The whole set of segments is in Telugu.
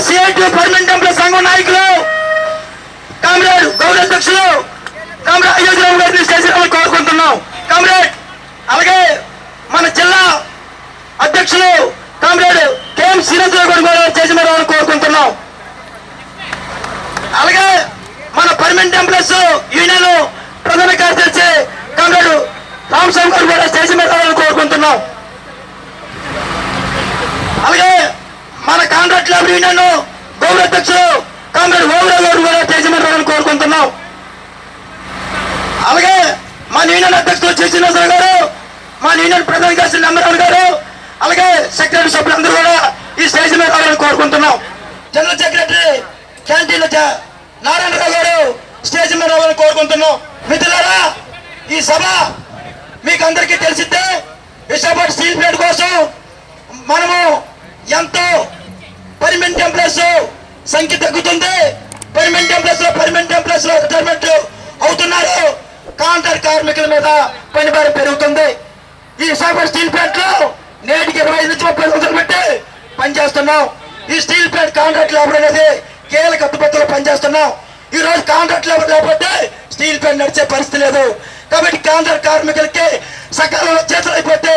కోరుకుంటున్నాం సిఐటి పర్మనెంట్ ఎంప్లాయ్ సంఘం నాయకులు కామ్రేడ్ గౌరవ అధ్యక్షులు కామ్రేడ్ అయోధ్యరావు గారిని స్టేషన్ కోరుకుంటున్నాం. కామ్రేడ్ అలాగే మన జిల్లా అధ్యక్షులు కామ్రేడ్ కేఎం శ్రీనివాసరావు గారు కూడా చేసిన కోరుకుంటున్నాం. అలాగే మన పర్మనెంట్ ఎంప్లాయీస్ యూనియన్ ప్రధాన కార్యదర్శి కామ్రేడ్ రామస్వామి గారు కూడా స్టేషన్ మీద కోరుకుంటున్నాం అలాగే మన కాంట్రాక్ట్ లేబర్ యూనియన్ గౌరవ అధ్యక్షులు కాంగ్రెస్ ఓవరావు గారు కూడా స్టేషన్ కోరుకుంటున్నాం. అలాగే మన యూనియన్ అధ్యక్షులు చేసిన గారు మన యూనియన్ ప్రధాన కార్యదర్శి నెంబర్ గారు అలాగే సెక్రటరీ సభ్యులందరూ కూడా ఈ స్టేజ్ మీద రావాలని కోరుకుంటున్నాం. జనరల్ సెక్రటరీ క్యాంటీన్ నారాయణరావు గారు స్టేజ్ మీద రావాలని కోరుకుంటున్నాం. మిత్రులారా ఈ సభ మీకు అందరికీ తెలిసిద్దే విశాఖపట్నం స్టీల్ ప్లాంట్ కోసం మనము ఎంతో పర్మనెంట్ ఎంప్లాయీస్ సంఖ్య తగ్గుతుంది. పర్మనెంట్ ఎంప్లాయీస్లో పర్మనెంట్ ఎంప్లాయీస్లో రిటైర్మెంట్ అవుతున్నారు. కాంట్రాక్ట్ కార్మికుల మీద పనిభారం పెరుగుతుంది. ఈ విశాఖపట్నం స్టీల్ ప్లాంట్లో నేటికి ఇరవై నుంచి ముప్పై సంవత్సరాలు పెట్టి పనిచేస్తున్నాం. ఈ స్టీల్ ప్లాంట్ కాంట్రాక్ట్ లేబర్ అనేది కీలక అడ్డుపత్తులు పనిచేస్తున్నాం. ఈ రోజు కాంట్రాక్ట్ లేబర్ లేకపోతే స్టీల్ ప్లాంట్ నడిచే పరిస్థితి లేదు. కాబట్టి కాంట్రాక్ట్ కార్మికులకి సకాలంలో చేతులు అయిపోతే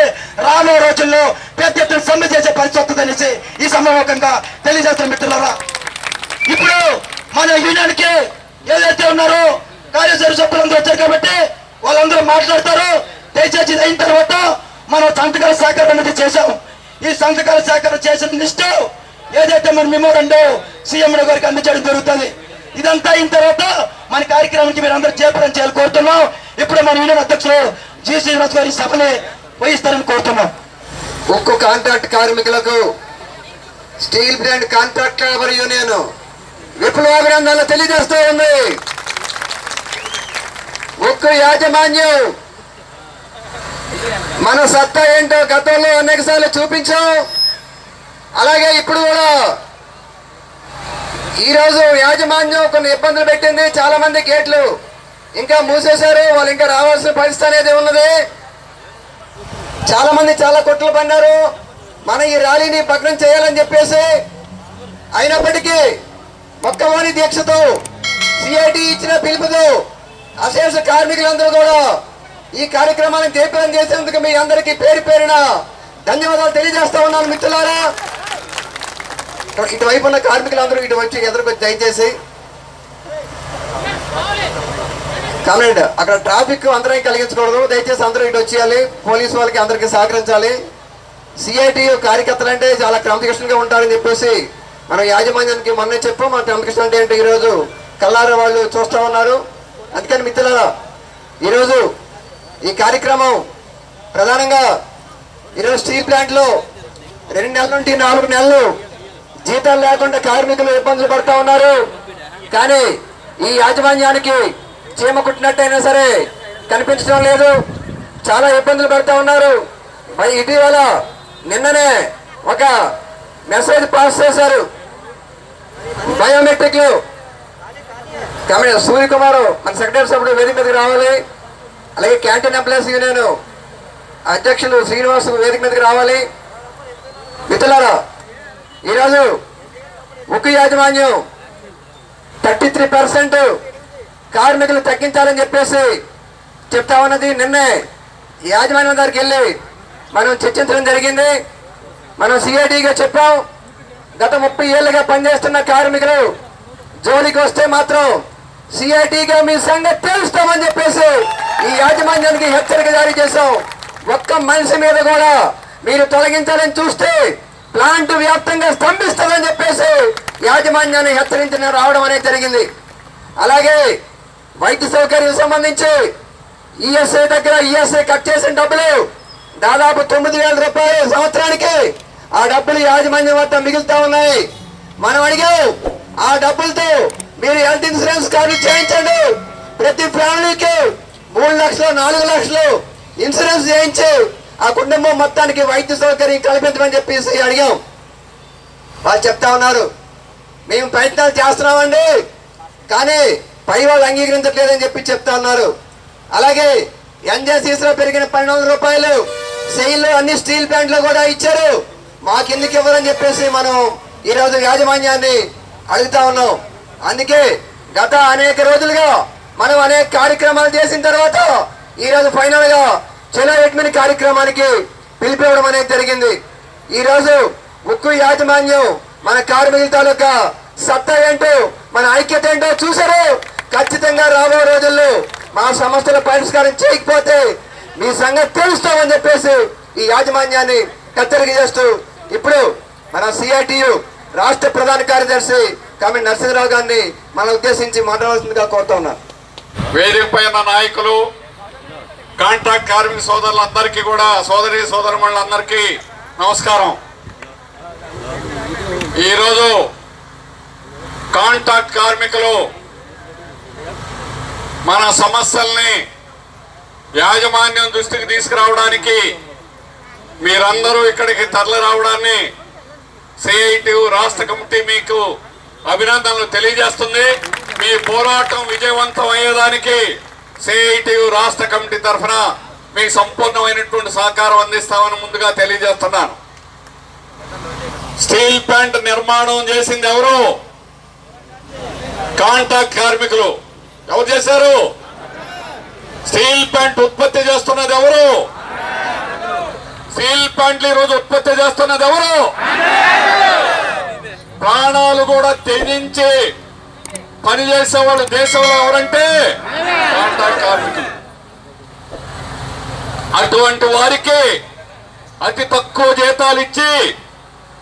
రోజుల్లో పెద్ద ఎత్తున సమ్మె చేసే పరిస్థితి వస్తుందనేసి ఈ సమావేశంగా తెలియజేస్తున్న మిత్రులరా. ఇప్పుడు మన యూనియన్కి ఏదైతే ఉన్నారో కార్యదర్శి సభ్యులందరూ వచ్చారు కాబట్టి వాళ్ళందరూ మాట్లాడతారు. దయచేసి అయిన తర్వాత మనం సంతకాల సేకరణ అనేది చేశాం. ఈ సంతకాల సేకరణ చేసిన లిస్టు ఏదైతే మన మెమోరండో సీఎం గారికి అందించడం జరుగుతుంది. ఇదంతా అయిన తర్వాత మన కార్యక్రమానికి మీరు అందరూ చేపడం చేయాలి కోరుతున్నాం. ఇప్పుడు మన యూనియన్ అధ్యక్షులు జి శ్రీనివాస్ గారి సభని వహిస్తారని కోరుతున్నాం. ఉక్కు కాంట్రాక్ట్ కార్మికులకు steel brand contract labour union విప్లవాభినందనలు తెలియజేస్తూ ఉంది. ఉక్కు యాజమాన్యం మన సత్తా ఏంటో గతంలో అనేక సార్లు చూపించాం. అలాగే ఇప్పుడు కూడా ఈరోజు యాజమాన్యం కొన్ని ఇబ్బందులు పెట్టింది. చాలా మంది గేట్లు ఇంకా మూసేశారు వాళ్ళు ఇంకా రావాల్సిన పరిస్థితి అనేది ఉన్నది. చాలా మంది చాలా కొట్లు పన్నారు మన ఈ ర్యాలీని భగ్నం చేయాలని చెప్పేసి అయినప్పటికీ మొక్కవాణి దీక్షతో సిఐటి ఇచ్చిన పిలుపుతో అశేష కార్మికులందరూ కూడా ఈ కార్యక్రమాన్ని దీపం చేసేందుకు మీ అందరికీ పేరు పేరున ధన్యవాదాలు తెలియజేస్తా ఉన్నాను మిత్రులారా. ఇటువైపు ఉన్న కార్మికులందరూ ఇటు వచ్చి ఎదురుకొచ్చి దయచేసి. కామెంట్ అక్కడ ట్రాఫిక్ అందరం కలిగించకూడదు. దయచేసి అందరూ ఇటు వచ్చేయాలి. పోలీస్ వాళ్ళకి అందరికీ సహకరించాలి. సిఐటి కార్యకర్తలు అంటే చాలా క్రమశిక్షణగా ఉంటారని చెప్పేసి మనం యాజమాన్యానికి మొన్నే చెప్పాం. మన క్రమశిక్షణ అంటే ఏంటి? ఈరోజు కల్లారా వాళ్ళు చూస్తూ ఉన్నారు. అందుకని మిత్రులారా ఈరోజు ఈ కార్యక్రమం ప్రధానంగా ఈరోజు స్టీల్ ప్లాంట్లో రెండు నెలల నుండి నాలుగు నెలలు జీతాలు లేకుండా కార్మికులు ఇబ్బందులు పడుతూ ఉన్నారు. కానీ ఈ యాజమాన్యానికి చీమ కుట్టినట్టయినా సరే కనిపించడం లేదు. చాలా ఇబ్బందులు పడుతూ ఉన్నారు. మరి ఇటీవల నిన్ననే ఒక మెసేజ్ పాస్ చేశారు. బయోమెట్రిక్లు కమిటీ సూర్యకుమార్ మన సెక్రటరీ సభ్యుడు వేదిక మీదకి రావాలి. అలాగే క్యాంటీన్ ఎంప్లాయీస్ యూనియన్ అధ్యక్షులు శ్రీనివాస్ వేదిక మీదకి రావాలి. మిత్రులారా ఈరోజు ఉక్కు యాజమాన్యం థర్టీ త్రీ పర్సెంట్ కార్మికులు తగ్గించాలని చెప్పేసి చెప్తా ఉన్నది నిన్నే యాజమాన్యం దగ్గరికి వెళ్ళి మనం చర్చించడం జరిగింది. మనం సిఐడిగా చెప్పాం. గత ముప్పై ఏళ్ళుగా పనిచేస్తున్న కార్మికులు జోలికి వస్తే మాత్రం సిఐటిగా మీ సంగతి తెలుస్తామని చెప్పేసి ఈ యాజమాన్యానికి హెచ్చరిక జారీ చేశాం. ఒక్క మనిషి మీద కూడా మీరు తొలగించాలని చూస్తే ప్లాంట్ వ్యాప్తంగా స్తంభిస్తుందని చెప్పేసి యాజమాన్యాన్ని హెచ్చరించిన రావడం అనేది జరిగింది. అలాగే వైద్య సౌకర్యం సంబంధించి ఈఎస్ఐ దగ్గర ఈఎస్ఐ కట్ చేసిన డబ్బులు దాదాపు తొమ్మిది వేల రూపాయలు సంవత్సరానికి. ఆ డబ్బులు యాజమాన్యం వద్ద మిగులుతా ఉన్నాయి. మనం అడిగాం ఆ డబ్బులతో మీరు హెల్త్ ఇన్సూరెన్స్ కార్డు చేయించండి. ప్రతి ఫ్యామిలీకి మూడు లక్షలు నాలుగు లక్షలు ఇన్సూరెన్స్ చేయించి ఆ కుటుంబం మొత్తానికి వైద్య సౌకర్యం కల్పించమని చెప్పేసి అడిగాం. వాళ్ళు చెప్తా ఉన్నారు మేము ప్రయత్నాలు చేస్తున్నామండి. కానీ పై వాళ్ళు అంగీకరించట్లేదని చెప్పి చెప్తా ఉన్నారు. అలాగే ఎన్జేసీస్లో పెరిగిన పన్నెండు వందల రూపాయలు సెయిల్ అన్ని స్టీల్ ప్లాంట్లో కూడా ఇచ్చారు. మాకెందుకు ఇవ్వరని చెప్పేసి మనం ఈరోజు యాజమాన్యాన్ని అడుగుతా ఉన్నాం. అందుకే గత అనేక రోజులుగా మనం అనేక కార్యక్రమాలు చేసిన తర్వాత ఈరోజు ఫైనల్గా చలో ఎడ్మిన్ కార్యక్రమానికి పిలిపివ్వడం అనేది జరిగింది. ఈరోజు ఉక్కు యాజమాన్యం మన కార్మికుల తాలూకా సత్తా ఏంటో మన ఐక్యత ఏంటో చూసారు ఖచ్చితంగా రాబో రోజుల్లో మా సమస్యలు పరిష్కారం చేయకపోతే మీ సంగతి తెలుస్తామని చెప్పేసి ఈ యాజమాన్యాన్ని హెచ్చరిక చేస్తూ ఇప్పుడు మన సిఐటియు రాష్ట్ర ప్రధాన కార్యదర్శి కమి నరసింహరావు గారిని మన ఉద్దేశించి మాట్లాడాల్సిందిగా కోరుతా ఉన్నా. వేదిక పైన నాయకులు కాంట్రాక్ట్ కార్మిక సోదరులందరికీ కూడా సోదరి సోదరులందరికీ నమస్కారం. ఈరోజు కాంట్రాక్ట్ కార్మికులు మన సమస్యల్ని యాజమాన్యం దృష్టికి తీసుకురావడానికి మీరందరూ ఇక్కడికి తరలి రావడాన్ని సిఐటి రాష్ట్ర కమిటీ మీకు అభినందనలు తెలియజేస్తుంది. మీ పోరాటం విజయవంతం అయ్యేదానికి సిఐటి రాష్ట్ర కమిటీ తరఫున మీకు సంపూర్ణమైనటువంటి సహకారం అందిస్తామని ముందుగా తెలియజేస్తున్నాను. స్టీల్ ప్లాంట్ నిర్మాణం చేసింది ఎవరు? కాంట్రాక్ట్ కార్మికులు. ఎవరు చేశారు? స్టీల్ ప్యాంట్ ఉత్పత్తి చేస్తున్నది ఎవరు? స్టీల్ ప్యాంట్లు ఈరోజు ఉత్పత్తి చేస్తున్నది ఎవరు? ప్రాణాలు కూడా త్యజించి పనిచేసే వాళ్ళు దేశంలో ఎవరంటే కాంట్రాక్ట్ కార్మికులు. అటువంటి వారికి అతి తక్కువ జీతాలు ఇచ్చి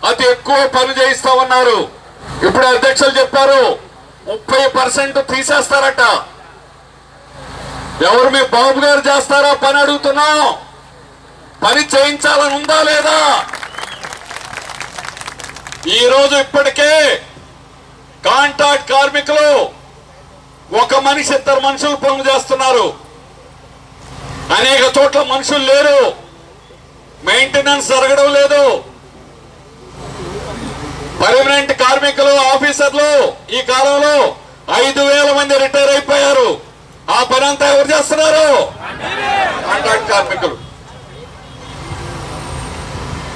అతి ఎక్కువ పని చేయిస్తా ఉన్నారు. ఇప్పుడు అధ్యక్షులు చెప్పారు ముప్పై పర్సెంట్ తీసేస్తారట. ఎవరు మీ బాబు గారు చేస్తారా పని అడుగుతున్నాం. పని చేయించాలని ఉందా లేదా? ఈ రోజు ఇప్పటికే కాంట్రాక్ట్ కార్మికులు ఒక మనిషి ఇద్దరు మనుషులు పనులు చేస్తున్నారు. అనేక చోట్ల మనుషులు లేరు. మెయింటెనెన్స్ జరగడం లేదు. పర్మనెంట్ కార్మికులు ఆఫీసర్లు ఈ కాలంలో ఐదు వేల మంది రిటైర్ అయిపోయారు. ఆ పని అంతా ఎవరు చేస్తున్నారు? కాంట్రాక్ట్ కార్మికులు.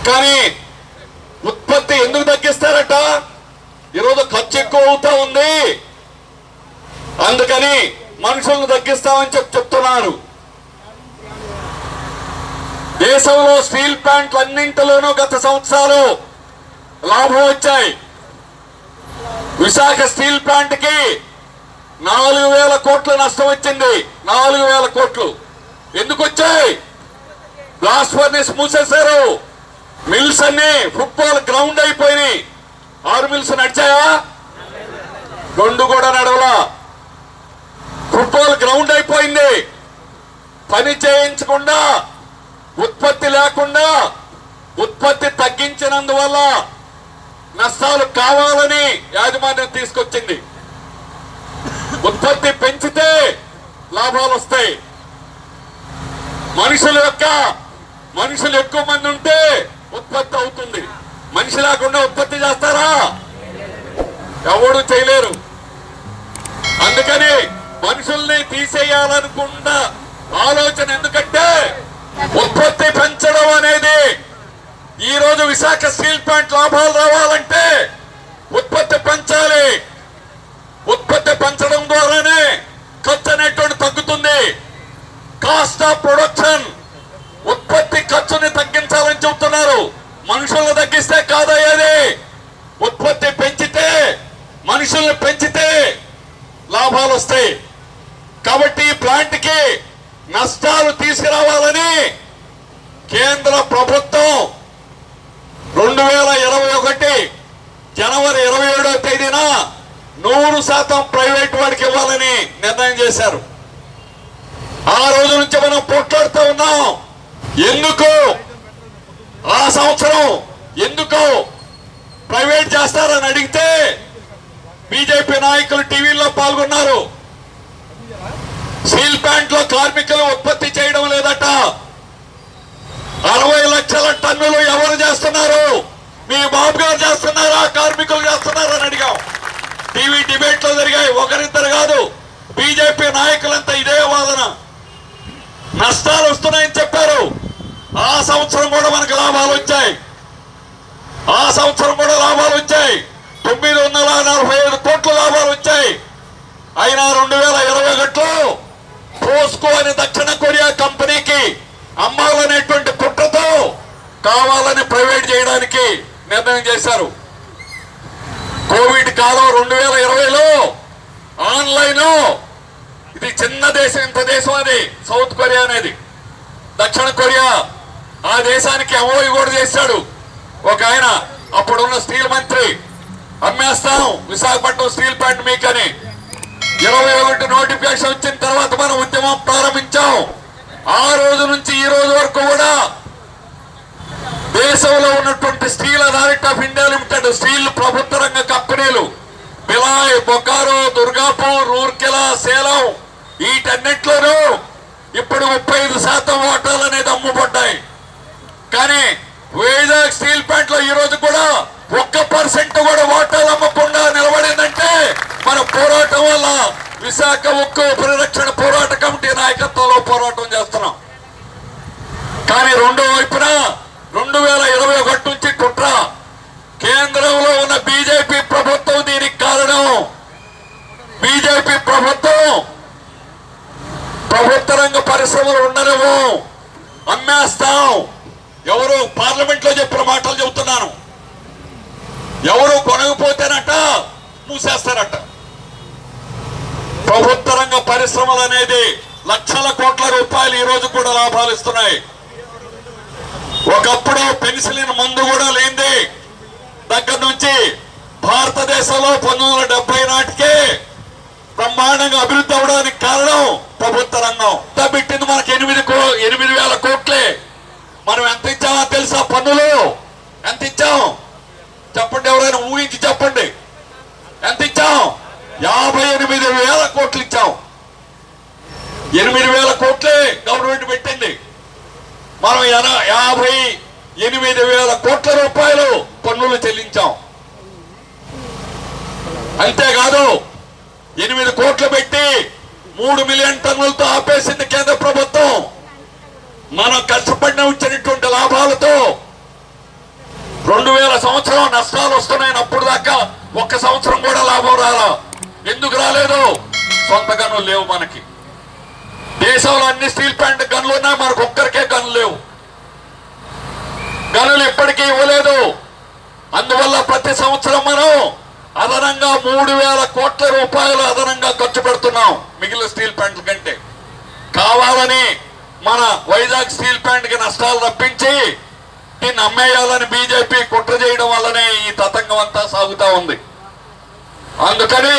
కానీ ఉత్పత్తి ఎందుకు తగ్గిస్తారట? ఈరోజు ఖర్చు ఎక్కువ అవుతా ఉంది. అందుకని మనుషులను తగ్గిస్తామని చెప్పి చెప్తున్నారు దేశంలో స్టీల్ ప్లాంట్లు అన్నింటిలోనూ గత సంవత్సరాలు లాభం వచ్చాయి. విశాఖ స్టీల్ ప్లాంట్కి నాలుగు వేల కోట్లు నష్టం వచ్చింది. నాలుగు వేల కోట్లు. ఎందుకు వచ్చాయి? బ్లాస్ట్ ఫర్నేస్ మూసేశారు. మిల్స్ అన్ని ఫుట్బాల్ గ్రౌండ్ అయిపోయినాయి. ఆరు మిల్స్ నడిచాయా? రెండు కూడా నడవలా. ఫుట్బాల్ గ్రౌండ్ అయిపోయింది. పని చేయించకుండా ఉత్పత్తి లేకుండా ఉత్పత్తి తగ్గించినందువల్ల నష్టాలు కావాలని యాజమాన్యం తీసుకొచ్చింది. ఉత్పత్తి పెంచితే లాభాలు వస్తాయి. మనుషుల యొక్క మనుషులు ఎక్కువ మంది ఉంటే ఉత్పత్తి అవుతుంది. మనిషి లేకుండా ఉత్పత్తి చేస్తారా? ఎవడు చేయలేరు. అందుకని మనుషుల్ని తీసేయాలనుకున్న ఆలోచన ఎందుకంటే ఉత్పత్తి పెంచడం అనేది ఈ రోజు విశాఖ స్టీల్ ప్లాంట్ లాభాలు రావాలంటే ఉత్పత్తి పెంచాలి. ఉత్పత్తి పెంచడం ద్వారానే ఖర్చు అనేటువంటి తగ్గుతుంది. కాస్ట్ ఆఫ్ ప్రొడక్షన్ ఉత్పత్తి ఖర్చుని తగ్గించాలని చెబుతున్నారు. మనుషులను తగ్గిస్తే కాదయ్యేది. ఉత్పత్తి పెంచితే మనుషుల్ని పెంచితే లాభాలు వస్తాయి. కాబట్టి ఈ ప్లాంట్కి నష్టాలు తీసుకురావాలని కేంద్ర ప్రభుత్వం రెండు వేల ఇరవై ఒకటి జనవరి ఇరవై ఏడో తేదీన నూరు శాతం ప్రైవేట్ వాడికి ఇవ్వాలని నిర్ణయం చేశారు. ఆ రోజు నుంచి మనం పోట్లాడుతూ ఉన్నాం. ఎందుకు? ఆ సంవత్సరం ఎందుకు ప్రైవేట్ చేస్తారని అడిగితే బీజేపీ నాయకులు టీవీలో పాల్గొన్నారు. స్టీల్ ప్లాంట్లో కార్మికులు ఉత్పత్తి చేయడం లేదట. అరవై లక్షల టన్నులు ఎవరు చేస్తున్నారు? మీ బాబు గారు చేస్తున్నారా? కార్మికులు చేస్తున్నారా అని అడిగాం. టీవీ డిబేట్లో జరిగాయి. ఒకరిద్దరు కాదు బీజేపీ నాయకులంతా ఇదే వాదన. నష్టాలు వస్తున్నాయని చెప్పారు. ఆ సంవత్సరం కూడా మనకు లాభాలు వచ్చాయి. ఆ సంవత్సరం కూడా లాభాలు వచ్చాయి. తొమ్మిది వందల నలభై ఐదు కోట్ల లాభాలు వచ్చాయి. అయినా రెండు వేల ఇరవై ఒకటిలో పోస్కో అనే దక్షిణ కొరియా కంపెనీకి అమ్మాలనేటువంటి కుట్రతో కావాలని ప్రైవేట్ చేయడానికి నిర్ణయం చేశారు. కోవిడ్ కాలం రెండు వేల ఇరవైలో ఆన్లైన్ ఇది చిన్న దేశం ఇంత దేశం అది సౌత్ కొరియా అనేది. దక్షిణ కొరియా ఆ దేశానికి అమోయి కూడా చేశాడు. ఒక ఆయన అప్పుడున్న స్టీల్ మంత్రి. అమ్మేస్తాం విశాఖపట్నం స్టీల్ ప్లాంట్ మీకని. ఇరవై ఒకటి నోటిఫికేషన్ వచ్చిన తర్వాత మనం ఉద్యమం ప్రారంభించాం. ఆ రోజు నుంచి ఈ రోజు వరకు కూడా దేశంలో ఉన్నటువంటి steel authority of India limited steel ప్రభుత్వ రంగ కంపెనీలు బిలాయ్ బొకారో దుర్గాపూర్ రూర్కెలా సేలం వీటన్నిట్లోనూ ఇప్పుడు ముప్పై ఐదు శాతం ఓటాలు అనేది అమ్ముబడ్డాయి. కానీ వైజాగ్ స్టీల్ ప్లాంట్లో ఈ రోజు కూడా ఒక్క పర్సెంట్ కూడా ఓటాలు అమ్మకుండా నిలబడిందంటే మన పోరాటం వల్ల విశాఖ ఉక్కు పరిరక్షణ పోరాట కమిటీ నాయకత్వంలో పోరాటం చేస్తున్నాం. కానీ రెండో వైపున రెండు వేల ఇరవై ఒకటి నుంచి కుట్ర. కేంద్రంలో ఉన్న బీజేపీ ప్రభుత్వం దీనికి కారణం. బీజేపీ ప్రభుత్వం ప్రభుత్వ రంగ పరిశ్రమలు ఉండలేవు అమ్మేస్తాం. ఎవరు పార్లమెంట్లో చెప్పిన మాటలు చెబుతున్నాను. ఎవరు కొనకపోతేనట మూసేస్తారట. ప్రభుత్వ రంగ పరిశ్రమలు అనేది లక్షల కోట్ల రూపాయలు ఈ రోజు కూడా లాభాలు ఇస్తున్నాయి. ఒకప్పుడు పెన్సిలిన్ మందు కూడా లేనిది. దగ్గర నుంచి భారతదేశంలో పంతొమ్మిది వందల డెబ్బై నాటికే బ్రహ్మాండంగా అభివృద్ధి అవడానికి కారణం ప్రభుత్వ రంగం. పెట్టింది మనకి ఎనిమిది కో ఎనిమిది వేల కోట్లే. మనం ఎంత ఇచ్చామో తెలుసా పన్నులు? ఎంత ఇచ్చాం? చెప్పండి ఎవరైనా ఊహించి చెప్పండి. ఎంత ఇచ్చాం? యాభై ఎనిమిది వేల కోట్లు ఇచ్చాం. ఎనిమిది వేల కోట్లే గవర్నమెంట్ పెట్టింది. మనం ఎన- యాభై ఎనిమిది వేల కోట్ల రూపాయలు పన్నులు చెల్లించాం. అంతేకాదు ఎనిమిది కోట్లు పెట్టి మూడు మిలియన్ టన్నులతో ఆపేసింది కేంద్ర ప్రభుత్వం. మనం కష్టపడిన వచ్చినటువంటి లాభాలతో రెండు వేల సంవత్సరం నష్టాలు వస్తున్నాయని అప్పుడు దాకా ఒక్క సంవత్సరం కూడా లాభం రాలా. ఎందుకు రాలేదు? సొంత గనులు లేవు మనకి. దేశంలో అన్ని స్టీల్ ప్లాంట్ గనులు ఉన్నాయి మనకు ఒక్కరికే గనులు లేవు. గనులు ఇప్పటికీ ఇవ్వలేదు. అందువల్ల ప్రతి సంవత్సరం మనం అదనంగా మూడు వేల కోట్ల రూపాయలు అదనంగా ఖర్చు పెడుతున్నాం మిగిలిన స్టీల్ ప్లాంట్ల కంటే. కావాలని మన వైజాగ్ స్టీల్ ప్లాంట్కి నష్టాలు రప్పించి దీన్ని అమ్మేయాలని బీజేపీ కుట్ర చేయడం వల్లనే ఈ తతంగం అంతా సాగుతూ ఉంది. అందుకని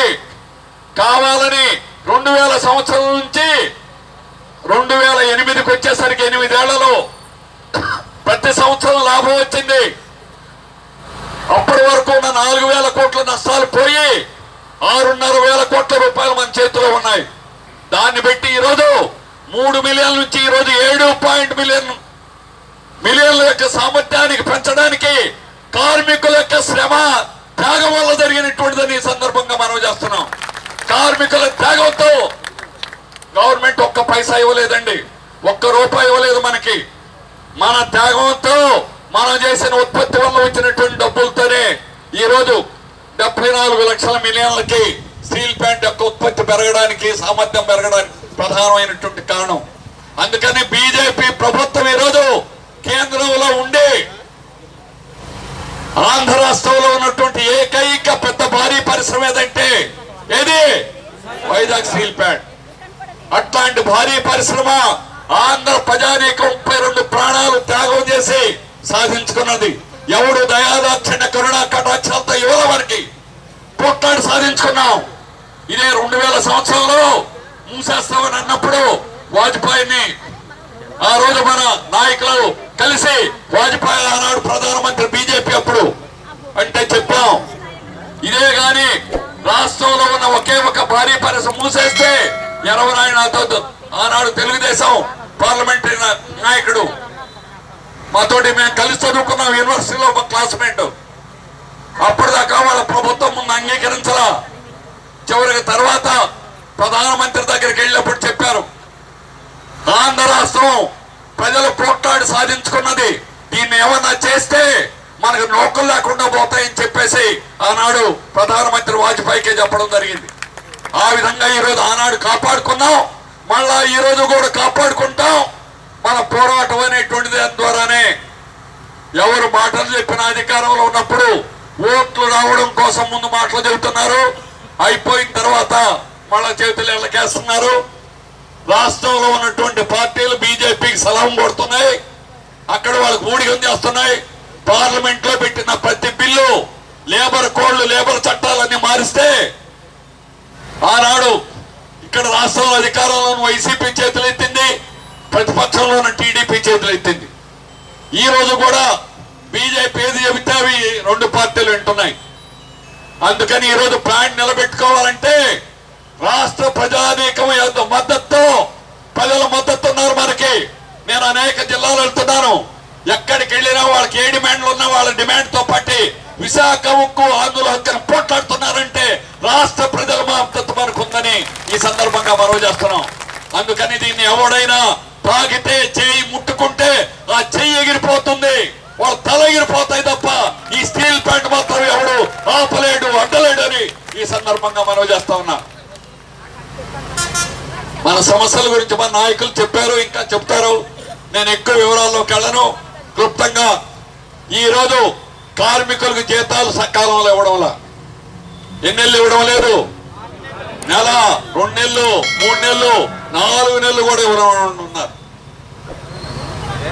కావాలని రెండు వేల సంవత్సరం నుంచి రెండు వేల ఎనిమిదికి వచ్చేసరికి ఎనిమిదేళ్ళలో ప్రతి సంవత్సరం లాభం వచ్చింది. అప్పటి వరకు ఉన్న నాలుగు వేల కోట్ల నష్టాలు పోయి ఆరున్నర వేల కోట్ల రూపాయలు మన చేతిలో ఉన్నాయి. దాన్ని పెట్టి ఈరోజు మూడు మిలియన్ల నుంచి ఈరోజు ఏడు పాయింట్ మిలియన్ మిలియన్ల యొక్క సామర్థ్యానికి పెంచడానికి కార్మికుల యొక్క శ్రమ త్యాగం వల్ల జరిగినటువంటిదని ఈ సందర్భంగా మనం చేస్తున్నాం. కార్మికుల త్యాగంతో గవర్నమెంట్ ఒక్క పైసా ఇవ్వలేదండి. ఒక్క రూపాయి ఇవ్వలేదు మనకి. మన త్యాగంతో మనం చేసిన ఉత్పత్తి వల్ల వచ్చినటువంటి డబ్బులతోనే ఈ రోజు డెబ్బై నాలుగు లక్షల మిలియన్లకి స్టీల్ ప్లాంట్ యొక్క ఉత్పత్తి పెరగడానికి సామర్థ్యం పెరగడానికి ప్రధానమైనటువంటి కారణం. అందుకని బీజేపీ ప్రభుత్వం ఈరోజు కేంద్రంలో ఉండి ఆంధ్ర రాష్ట్రంలో ఉన్నటువంటి ఏకైక పెద్ద భారీ పరిశ్రమ ఏదంటే ఏది? Vizag steel plant. అట్లాంటి భారీ పరిశ్రమ ఆంధ్ర ప్రజానీక ముప్పై రెండు ప్రాణాలు త్యాగం చేసి సాధించుకున్నది. ఎవడు దయాదాక్షిణ్య కరుణా కటాక్షాలతో యువత వారికి పోట్లాడి సాధించుకున్నాం. ఇదే రెండు వేల సంవత్సరంలో మూసేస్తామని అన్నప్పుడు వాజ్పేయిని ఆ రోజు మన నాయకులు కలిసి వాజ్పేయి ఆనాడు ప్రధానమంత్రి బీజేపీ అప్పుడు అంటే చెప్పాం. ఇదే గాని రాష్ట్రంలో ఉన్న ఒకే ఒక భారీ పరిశ్రమ మూసేస్తే ఎరవనాయనతో ఆనాడు తెలుగుదేశం పార్లమెంటరీ నాయకుడు. మాతోటి మేము కలిసి చదువుకున్నాం యూనివర్సిటీలో ఒక క్లాస్మేట్. అప్పటిదాకా వాళ్ళ ప్రభుత్వం ముందు అంగీకరించలా. చివరికి తర్వాత ప్రధానమంత్రి దగ్గరికి వెళ్ళినప్పుడు చెప్పారు ఆంధ్ర రాష్ట్రం ప్రజలు పోట్లాడి సాధించుకున్నది. దీన్ని ఏమన్నా చేస్తే మనకు నౌకలు లేకుండా పోతాయని చెప్పేసి ఆనాడు ప్రధానమంత్రి వాజ్పేయికే చెప్పడం జరిగింది. ఆ విధంగా ఈరోజు ఆనాడు కాపాడుకున్నాం. మళ్ళా ఈరోజు కూడా కాపాడుకుంటాం. మన పోరాటం అనేటువంటి దాని ద్వారానే ఎవరు మాటలు చెప్పిన అధికారంలో ఉన్నప్పుడు ఓట్లు రావడం కోసం ముందు మాటలు చెబుతున్నారు. అయిపోయిన తర్వాత మళ్ళా చేతులు ఎళ్ళకేస్తున్నారు రాష్ట్రంలో ఉన్నటువంటి పార్టీలు బీజేపీకి సలహం కొడుతున్నాయి. అక్కడ వాళ్ళకు ఊడిగం చేస్తున్నాయి. పార్లమెంట్లో పెట్టిన ప్రతి బిల్లు లేబర్ కోడ్లు లేబర్ చట్టాలన్నీ మారిస్తే ఆనాడు ఇక్కడ రాష్ట్రంలో అధికారంలోని వైసీపీ చేతులు ఎత్తింది ప్రతిపక్షంలో ఉన్న టీడీపీ చేతులు ఎత్తింది. ఈ రోజు కూడా బీజేపీ ఏది చెబితే అవి రెండు పార్టీలు వింటున్నాయి. అందుకని ఈరోజు ప్లాంట్ నిలబెట్టుకోవాలంటే రాష్ట్ర ప్రజానీకం మద్దతు మద్దతుతో ప్రజల మద్దతు ఉన్నారు మనకి. నేను అనేక జిల్లాలు వెళ్తున్నాను. ఎక్కడికి వెళ్ళినా వాళ్ళకి ఏ డిమాండ్లు ఉన్నా వాళ్ళ డిమాండ్తో పట్టి విశాఖ ఉక్కు ఆందోళన హక్కును పోట్లాడుతున్నారంటే రాష్ట్ర ప్రజల మద్దతు మనకు ఉందని ఈ సందర్భంగా మనవి చేస్తున్నాం. అందుకని దీన్ని ఎవడైనా తాగితే చేయి ముట్టుకుంటే ఆ చెయ్యి ఎగిరిపోతుంది. వాళ్ళ తల ఎగిరిపోతాయి తప్ప ఈ స్టీల్ ప్యాంట్ మాత్రం ఎవడు ఆపలేడు అడ్డలేడు అని ఈ సందర్భంగా మనవి చేస్తా ఉన్నా. మన సమస్యల గురించి మన నాయకులు చెప్పారు ఇంకా చెప్తారు. నేను ఎక్కువ వివరాల్లోకి వెళ్ళను. క్లుప్తంగా ఈ రోజు కార్మికులకు జీతాలు సకాలంలో ఇవ్వడంలా ఎన్ని ఇవ్వడం లేదు. నెల రెండు నెలలు మూడు నెలలు నాలుగు నెలలు కూడా ఇవ్వడం ఉన్నారు.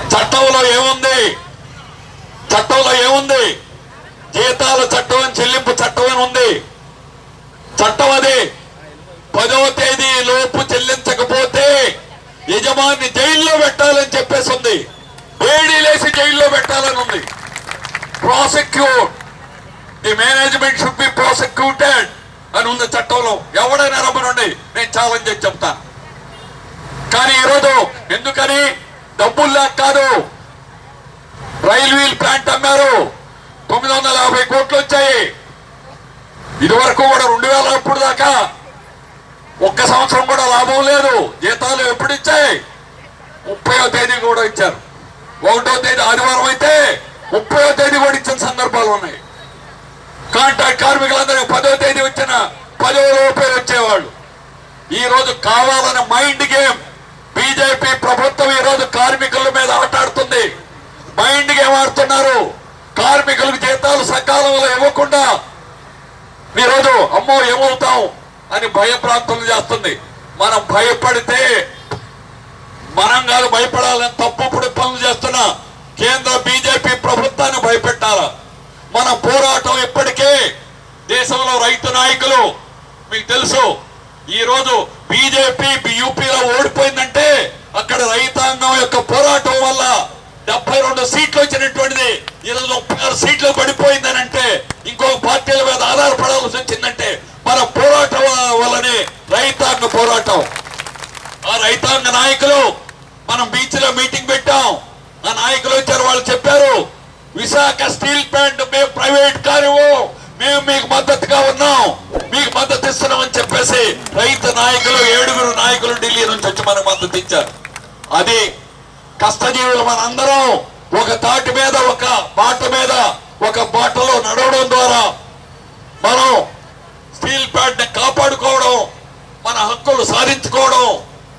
చట్టంలో ఏముంది? చట్టంలో ఏముంది? జీతాల చట్టం అని చెల్లింపు చట్టం అని ఉంది. చట్టం అది. పదవ తేదీ లోపు చెల్లించకపోతే యజమాని జైల్లో పెట్టాలని చెప్పేసి ఉంది. వేడిలేసి జైల్లో పెట్టాలని ఉంది. Prosecute the management should be prosecuted అని ఉంది చట్టంలో. ఎవడైనా రమ్మనండి నేను ఛాలెంజ్ చేసి చెప్తాను కానీ ఈరోజు ఎందుకని? డబ్బులు లేక కాదు. రైల్వీల్ ప్లాంట్ అమ్మారు. తొమ్మిది వందల యాభై కోట్లు వచ్చాయి. ఇదివరకు కూడా రెండు వేల అప్పుడు దాకా ఒక్క సంవత్సరం కూడా లాభం లేదు. జీతాలు ఎప్పుడు ఇచ్చాయి? ముప్పై తేదీ కూడా ఇచ్చారు. ఒకటో తేదీ ఆదివారం అయితే ముప్పయో తేదీ కూడా ఇచ్చిన సందర్భాలు ఉన్నాయి. కాంట్రాక్ట్ కార్మికులందరికీ పదో తేదీ వచ్చిన పదో రూపాయలు వచ్చేవాళ్ళు. ఈ రోజు మైండ్ గేమ్ బీజేపీ ప్రభుత్వం ఈ రోజు కార్మికుల మీద ఆటాడుతుంది. మైండ్ గేమ్ ఆడుతున్నారు. కార్మికులకు జీతాలు సకాలంలో ఇవ్వకుండా ఈరోజు రోజు అమ్మో ఏమవుతాం అని భయప్రాంతులు చేస్తుంది. మనం భయపడితే మనం కాదు భయపడాలని తప్పుడు పనులు చేస్తున్న. కేంద్ర బీజేపీ ప్రభుత్వాన్ని భయపెట్టాలా? మన పోరాటం ఇప్పటికే దేశంలో రైతు నాయకులు మీకు తెలుసు ఈరోజు బీజేపీ యూపీలో ఓడిపోయిందంటే అక్కడ రైతాంగం యొక్క పోరాటం వల్ల డెబ్బై రెండు సీట్లు వచ్చినటువంటిది ఈరోజు ముప్పై ఆరు సీట్లు పడిపోయిందని అంటే ఇంకో పార్టీల మీద ఆధారపడాల్సి వచ్చిందంటే మన పోరాటం వల్లనే రైతాంగ పోరాటం. ఆ రైతాంగ నాయకులు మనం బీచ్లో మీటింగ్ పెట్టాం. ఆ నాయకులు వచ్చారు వాళ్ళు చెప్పారు విశాఖ స్టీల్ ప్లాంట్ మేము ప్రైవేట్ కానివ్వు మేము మీకు మద్దతుగా ఉన్నాం మీకు మద్దతు ఇస్తున్నాం అని చెప్పేసి రైతు నాయకులు ఏడుగురు నాయకులు ఢిల్లీ నుంచి వచ్చి మనకు మద్దతు ఇచ్చారు. అది కష్టజీవులు మనందరం ఒక తాటి మీద ఒక బాట మీద ఒక బాటలో నడవడం ద్వారా మనం స్టీల్ ప్లాంట్ కాపాడుకోవడం మన హక్కులు సాధించుకోవడం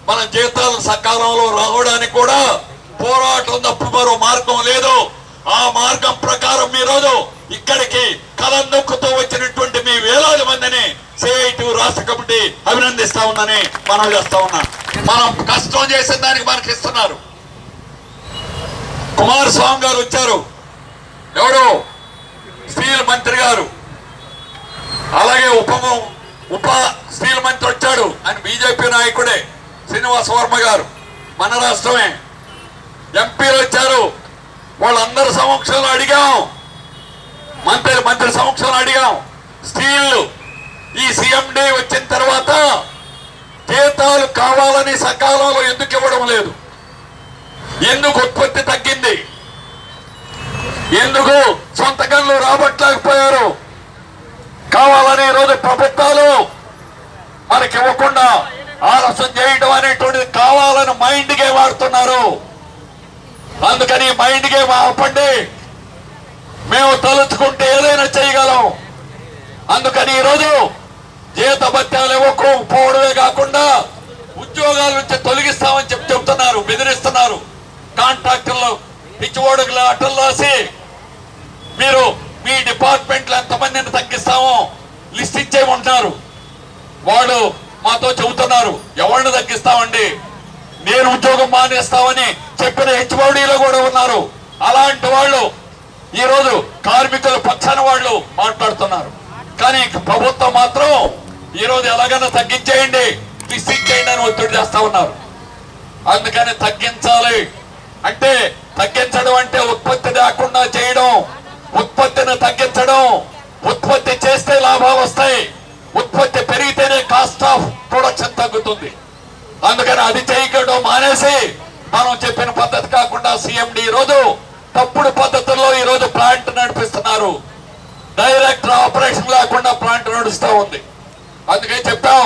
మన జీతాలు సకాలంలో రావడానికి కూడా పోరాటం తప్ప మరో మార్గం లేదు. ఆ మార్గం ప్రకారం ఈ రోజు ఇక్కడికి కలందొక్కుతూ వచ్చినటువంటి మీ వేలాది మందిని సిఐటి రాష్ట్ర కమిటీ అభినందిస్తా ఉందని మనం చేస్తా ఉన్నాం. మనం కష్టం చేసిన దానికి మనకి ఇస్తున్నారు. కుమారస్వామి గారు వచ్చారు. ఎవరు? స్టీల్ మంత్రి గారు. అలాగే ఉప ఉప స్టీల్ మంత్రి వచ్చాడు. ఆయన బీజేపీ నాయకుడే. శ్రీనివాస వర్మ గారు మన రాష్ట్రమే. ఎంపీలు వచ్చారు. వాళ్ళందరి సమక్షంలో అడిగాం. మంత్రి మంత్రి సమక్షంలో అడిగాం. స్టీల్ ఈ సిఎండి వచ్చిన తర్వాత జీతాలు కావాలని సకాలంలో ఎందుకు ఇవ్వడం లేదు? ఎందుకు ఉత్పత్తి తగ్గింది? ఎందుకు సొంత గన్లు రాబట్టలేకపోయారు? కావాలని ఈరోజు రోజు ప్రభుత్వాలు మనకి ఇవ్వకుండా ఆలస్యం చేయడం అనేటువంటిది కావాలని మైండ్ వాడుతున్నారు. అందుకని మైండ్ గేమ్ ఆపండి మేము తలుచుకుంటే ఏదైనా చేయగలం. అందుకని ఈరోజు జీత భత్యాలు ఇవ్వకపోవడమే కాకుండా ఉద్యోగాల నుంచి తొలగిస్తామని చెప్పి చెప్తున్నారు బెదిరిస్తున్నారు. కాంట్రాక్టర్లు పిచ్చివాడుగుల అటలు రాసి మీరు మీ డిపార్ట్మెంట్లో ఎంతమందిని తగ్గిస్తామో లిస్ట్ ఇచ్చేయమంటున్నారు. వాళ్ళు మాతో చెబుతున్నారు. ఎవరిని తగ్గిస్తామండి? నేను ఉద్యోగం మానేస్తామని చెప్పిన హెచ్ఓడీలో కూడా ఉన్నారు. అలాంటి వాళ్ళు ఈరోజు కార్మికుల పక్షాన వాళ్ళు మాట్లాడుతున్నారు. కానీ ప్రభుత్వం మాత్రం ఈ రోజు ఎలాగైనా తగ్గించేయండి లిస్ట్ అని ఒత్తిడి చేస్తా ఉన్నారు. అందుకని తగ్గించాలి. అంటే తగ్గించడం అంటే ఉత్పత్తి లేకుండా చేయడం ఉత్పత్తిని తగ్గించడం ఉత్పత్తి చేస్తే లాభాలు వస్తాయి. ఉత్పత్తి పెరిగితేనే కాస్ట్ ఆఫ్ ప్రొడక్షన్ తగ్గుతుంది. అందుకని అది చేయకడం మానేసి మనం చెప్పిన పద్ధతి కాకుండా సిఎండి ఈ రోజు తప్పుడు పద్ధతుల్లో ఈరోజు ప్లాంట్ నడిపిస్తున్నారు. డైరెక్ట్ ఆపరేషన్ లేకుండా ప్లాంట్ నడుస్తూ ఉంది. అందుకే చెప్పాం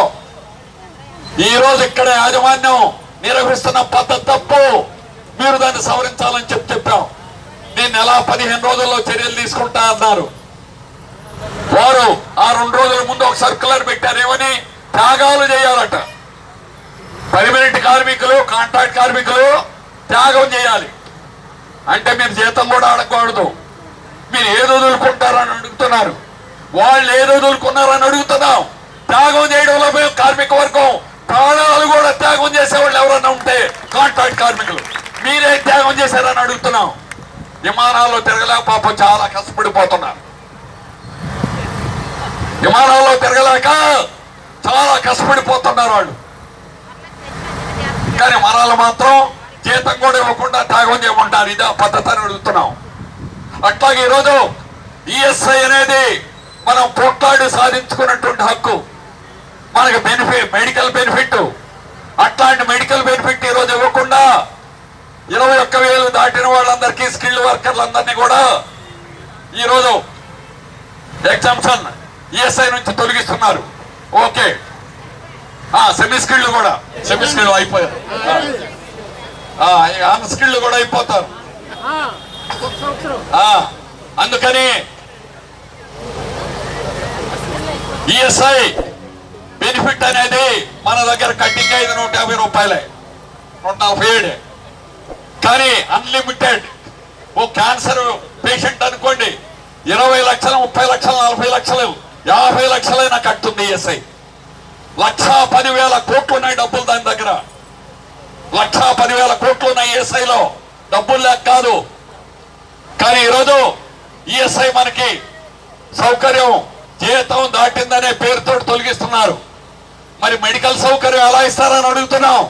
ఈ రోజు ఇక్కడ యాజమాన్యం నిర్వహిస్తున్న పద్ధతి తప్పు. మీరు దాన్ని సవరించాలని చెప్పి చెప్పాం. నేను ఎలా పదిహేను రోజుల్లో చర్యలు తీసుకుంటా అన్నారు. వారు ఆ రెండు రోజుల ముందు ఒక సర్కులర్ పెట్టారు. ఏమని? త్యాగాలు చేయాలట. పర్మనెంట్ కార్మికులు కాంట్రాక్ట్ కార్మికులు త్యాగం చేయాలి. అంటే మీరు జీతం కూడా అడగకూడదు మీరు ఏదో వదులుకుంటారని అడుగుతున్నారు. వాళ్ళు ఏదో వదులుకున్నారని అడుగుతున్నాం. త్యాగం చేయడంలో మేము కార్మిక వర్గం ప్రాణాలు కూడా త్యాగం చేసేవాళ్ళు ఎవరన్నా ఉంటే కాంట్రాక్ట్ కార్మికులు. మీరే త్యాగం చేశారని అడుగుతున్నాం. విమానాల్లో తిరగలేక పాపం చాలా కష్టపడిపోతున్నారు. విమానాల్లో తిరగలేక చాలా కష్టపడిపోతున్నారు వాళ్ళు. కానీ మనాలు మాత్రం జీతం కూడా ఇవ్వకుండా త్యాగం చేయమంటారు. ఇదే పద్ధతి అని అడుగుతున్నాం. అట్లాగే ఈరోజు ఈఎస్ఐ అనేది మనం పోట్లాడి సాధించుకున్నటువంటి హక్కు. మనకి బెనిఫిట్ మెడికల్ బెనిఫిట్ అట్లాంటి మెడికల్ బెనిఫిట్ ఈరోజు ఇవ్వకుండా ఇరవై ఒక్క వేలు దాటిన వాళ్ళందరికీ స్కిల్ వర్కర్లందరినీ కూడా ఈరోజు ఎగ్జామ్షన్ ఈఎస్ఐ నుంచి తొలగిస్తున్నారు. ఓకే. సెమీ స్కిల్డ్ కూడా. సెమీ అయిపోయారు. స్కిల్డ్ కూడా అయిపోతారు. అందుకని ఈఎస్ఐ బెనిఫిట్ అనేది మన దగ్గర కట్టింగ్ ఐదు నూట యాభై రూపాయలే నూట నలభై ఏడు. కానీ అన్లిమిటెడ్ ఓ క్యాన్సర్ పేషెంట్ అనుకోండి ఇరవై లక్షలు ముప్పై లక్షలు నలభై లక్షలు యాభై లక్షలైనా కట్టుంది ఈఎస్ఐ లక్షా పదివేల కోట్లు ఉన్నాయి డబ్బులు దాని దగ్గర. లక్షా పదివేల కోట్లు ఉన్నాయి ఈఎస్ఐలో డబ్బులు లేక కాదు. కానీ ఈరోజు ఈఎస్ఐ మనకి సౌకర్యం జీతం దాటిందనే పేరుతో తొలగిస్తున్నారు. మరి మెడికల్ సౌకర్యం ఎలా ఇస్తారని అడుగుతున్నాం.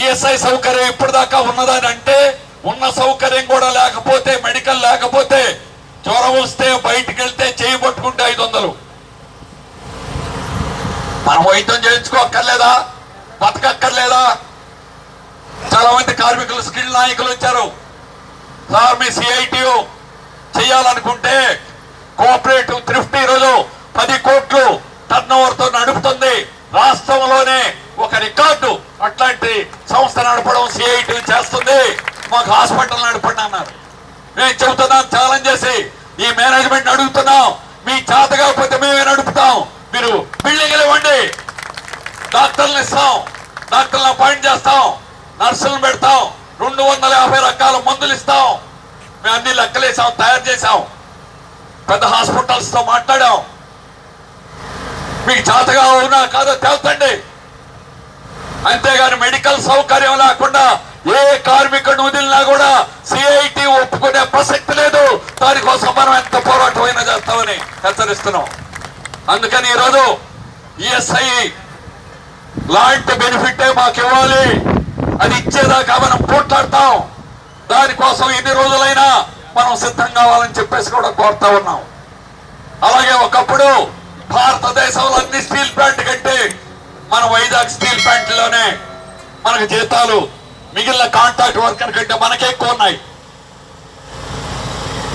ఈఎస్ఐ సౌకర్యం ఇప్పుడు దాకా ఉన్నదని అంటే ఉన్న సౌకర్యం కూడా లేకపోతే మెడికల్ లేకపోతే జ్వరం వస్తే బయటికి వెళ్తే చేయి పట్టుకుంటే ఐదు వందలు మనం వైద్యం చేయించుకోక్కర్లేదా? బతకక్కర్లేదా? చాలా మంది కార్మికులు స్కిల్ నాయకులు వచ్చారు. సార్ మీ సిఐటియు చేయాలనుకుంటే కోఆపరేటివ్ థ్రిఫ్ట్ ఈరోజు పది కోట్లు టర్న్ ఓవర్తో నడుపుతుంది. రాష్ట్రంలోనే ఒక రికార్డు అట్లాంటి సంస్థ నడపడం సిఐటి చేస్తుంది. మాకు హాస్పిటల్ నడపండి అన్నారు. నేను చెబుతున్నాం ఛాలెంజ్ చేసి ఈ మేనేజ్మెంట్ అడుగుతున్నాం. మీ చేత కాకపోతే మేమే నడుపుతాం. మీరు బిల్డింగ్లు ఇవ్వండి డాక్టర్లు ఇస్తాం. డాక్టర్లను అపాయింట్ చేస్తాం. నర్సులను పెడతాం. రెండు వందల యాభై రకాల మందులు ఇస్తాం. మేము అన్ని లెక్కలేసాం తయారు చేసాం పెద్ద హాస్పిటల్స్తో మాట్లాడాం. మీకు చేతగా అవునా కాదో తేల్తండి. అంతేగాని మెడికల్ సౌకర్యం లేకుండా ఏ కార్మికుడిని వదిలినా కూడా సిఐటి ఒప్పుకునే ప్రసక్తి లేదు. దానికోసం మనం ఎంత పోరాటమైనా చేస్తామని హెచ్చరిస్తున్నాం. అందుకని ఈరోజు ఈఎస్ఐ లాంటి బెనిఫిట్టే మాకు ఇవ్వాలి అది ఇచ్చేదాకా మనం పోట్లాడతాం. దానికోసం ఎన్ని రోజులైనా మనం సిద్ధం కావాలని చెప్పేసి కూడా కోరుతా ఉన్నాం. అలాగే ఒకప్పుడు భారతదేశంలో అన్ని స్టీల్ ప్లాంట్ కంటే మన వైజాగ్ స్టీల్ ప్లాంట్లోనే మనకు జీతాలు మిగిలిన కాంట్రాక్ట్ వర్కర్ కంటే మనకే ఎక్కువ ఉన్నాయి.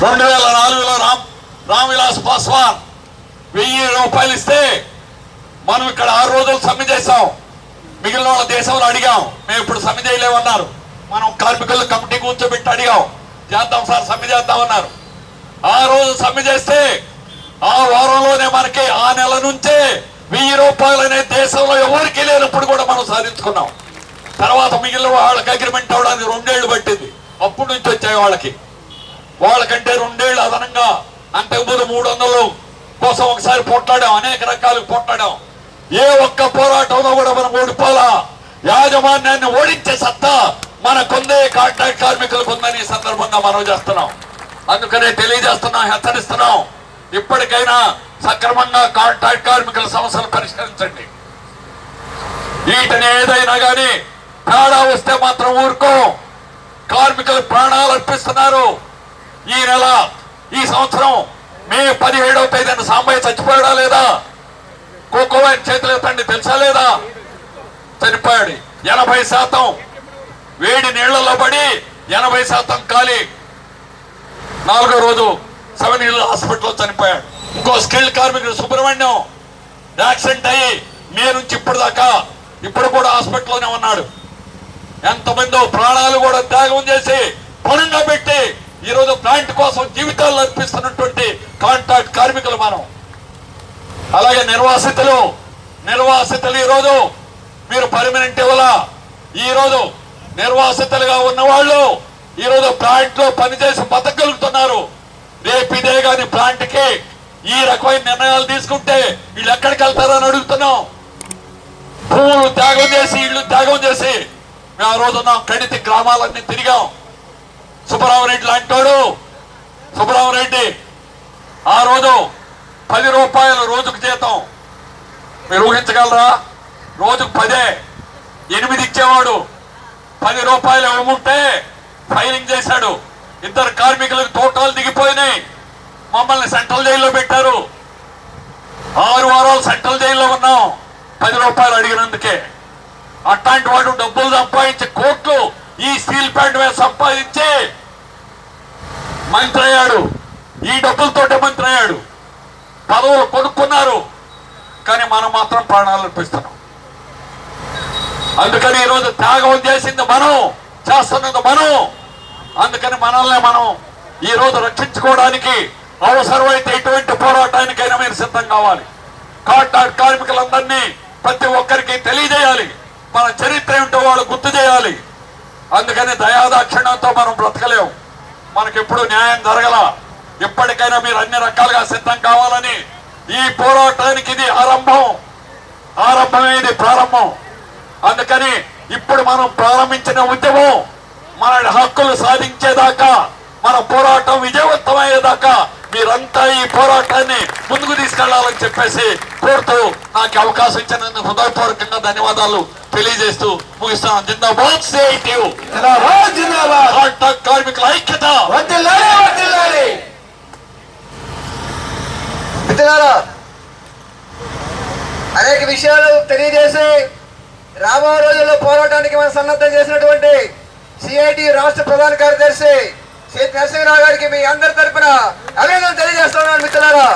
రెండు వేల నాలుగులో రామ్ రామ్ విలాస్ పాస్వాన్ వెయ్యి రూపాయలు ఇస్తే మనం ఇక్కడ ఆరు రోజులు సమ్మె చేసాం మిగిలిన వాళ్ళ దేశంలో అడిగాం. మేము ఇప్పుడు సమ్మె చేయలేమన్నారు. మనం కార్మికులు కమిటీ కూర్చోబెట్టి అడిగాం. చేద్దాం సార్ సమ్మె చేద్దామన్నారు ఆ రోజు సమ్మె చేస్తే ఆ వారంలోనే మనకి ఆ నెల నుంచే వెయ్యి రూపాయలు అనే దేశంలో ఎవరికి లేనప్పుడు కూడా మనం సాధించుకున్నాం. తర్వాత మిగిలిన వాళ్ళకి అగ్రిమెంట్ అవడానికి రెండేళ్ళు పట్టింది. అప్పుడు నుంచి వచ్చాయి వాళ్ళకి. వాళ్ళకంటే రెండేళ్ళు అదనంగా అంతకుముందు మూడు వందలు కోసం ఒకసారి పోట్లాడాం అనేక రకాలు పోట్లాడాం. ఏ ఒక్క పోరాటంలో కూడా మనం ఓడిపోలా యాజమాన్యాన్ని ఓడించే సత్తా మనకుందే కాంట్రాక్ట్ కార్మికులకు ఉందని ఈ సందర్భంగా మనం చేస్తున్నాం. అందుకనే తెలియజేస్తున్నాం హెచ్చరిస్తున్నాం. ఇప్పటికైనా సక్రమంగా కాంట్రాక్ట్ కార్మికుల సమస్యలు పరిష్కరించండి. వీటిని ఏదైనా కానీ తేడా వస్తే మాత్రం ఊరుకో. కార్మికులు ప్రాణాలు అర్పిస్తున్నారు. ఈ నెల ఈ సంవత్సరం మే పదిహేడవ తేదీన సాంబయ్య చచ్చిపోయాడా లేదా? కోకోవైన్ చేతులు ఎత్తండి తెలుసా లేదా? చనిపోయాడు. ఎనభై శాతం వేడి నీళ్ళలో పడి ఎనభై శాతం ఖాళీ. నాలుగో రోజు సెవెన్ హిల్ హాస్పిటల్లో చనిపోయాడు. ఇంకో స్కిల్ కార్మికుడు సుబ్రహ్మణ్యం. యాక్సిడెంట్ అయ్యి మే నుంచి ఇప్పుడు దాకా ఇప్పుడు కూడా హాస్పిటల్లోనే ఉన్నాడు. ఎంతమందో ప్రాణాలు కూడా త్యాగం చేసి పణంగా పెట్టి ఈరోజు ప్లాంట్ కోసం జీవితాలు అర్పిస్తున్నటువంటి కాంట్రాక్ట్ కార్మికులు మనం. అలాగే నిర్వాసితులు నిర్వాసితులు ఈరోజు మీరు పర్మనెంట్ ఇవ్వాల? ఈరోజు నిర్వాసితులుగా ఉన్నవాళ్ళు ఈరోజు ప్లాంట్లో పనిచేసి బతకగలుగుతున్నారు. రేపు ఇదే కానీ ప్లాంట్కి ఈ రకమైన నిర్ణయాలు తీసుకుంటే వీళ్ళు ఎక్కడికి వెళ్తారని అడుగుతున్నాం. భూములు త్యాగం చేసి ఇళ్ళు త్యాగం చేసి మేము ఆ రోజున కడితి గ్రామాలన్నీ తిరిగాం. సుబ్బరామరెడ్డి లాంటోడు. సుబ్బరామరెడ్డి ఆ రోజు పది రూపాయలు రోజుకు జీతం. మీరు ఊహించగలరా? రోజుకు పదే ఎనిమిది ఇచ్చేవాడు. పది రూపాయలు ఇవ్వముంటే ఫైలింగ్ చేశాడు. ఇద్దరు కార్మికులకు తోటాలు దిగిపోయినాయి. మమ్మల్ని సెంట్రల్ జైల్లో పెట్టారు. ఆరు వారాలు సెంట్రల్ జైల్లో ఉన్నాం. పది రూపాయలు అడిగినందుకే. అట్లాంటి వాడు డబ్బులు సంపాదించి కోట్లు ఈ స్టీల్ ప్లాంట్ మీద సంపాదించి మంత్రి అయ్యాడు. ఈ డబ్బులతోటే మంత్రి అయ్యాడు. పదవులు కొనుక్కున్నారు. కానీ మనం మాత్రం ప్రాణాలు అర్పిస్తున్నాం. అందుకని ఈరోజు త్యాగం చేసింది మనం చేస్తున్నది మనం. అందుకని మనల్ని మనం ఈ రోజు రక్షించుకోవడానికి అవసరమైతే ఎటువంటి పోరాటానికైనా మీరు సిద్ధం కావాలి. కాంట్రాక్ట్ కార్మికులందరినీ ప్రతి ఒక్కరికి తెలియజేయాలి. మన చరిత్ర ఏమిటో వాళ్ళు గుర్తు చేయాలి. అందుకని దయాదాక్షిణ్యంతో మనం బ్రతకలేము మనకెప్పుడు న్యాయం జరగల. ఇప్పటికైనా మీరు అన్ని రకాలుగా సిద్ధం కావాలని ఈ పోరాటానికి ఇది ఆరంభం. ఆరంభమే ఇది ప్రారంభం. అందుకని ఇప్పుడు మనం ప్రారంభించిన ఉద్యమం మన హక్కులు సాధించేదాకా మన పోరాటం విజయవంతమయ్యేదాకా మీరంతా ఈ పోరాటాన్ని ముందుకు తీసుకెళ్ళాలని చెప్పేసి కోరుతూ నాకు అవకాశం ఇచ్చినందుకు హృదయపూర్వకంగా ధన్యవాదాలు తెలియజేస్తూ ముగిస్తాను. జిందాబాద్ జిందాబాద్ కార్మికుల ఐక్యత. మిత్రులారా అనేక విషయాలు తెలియజేసి రాబో రోజుల్లో పోరాటానికి మనం సన్నద్ధం చేసినటువంటి సిఐటి రాష్ట్ర ప్రధాన కార్యదర్శి నరసింహరావు గారికి మీ అందరి తరఫున అభినందన తెలియజేస్తున్నాను మిత్రులారా.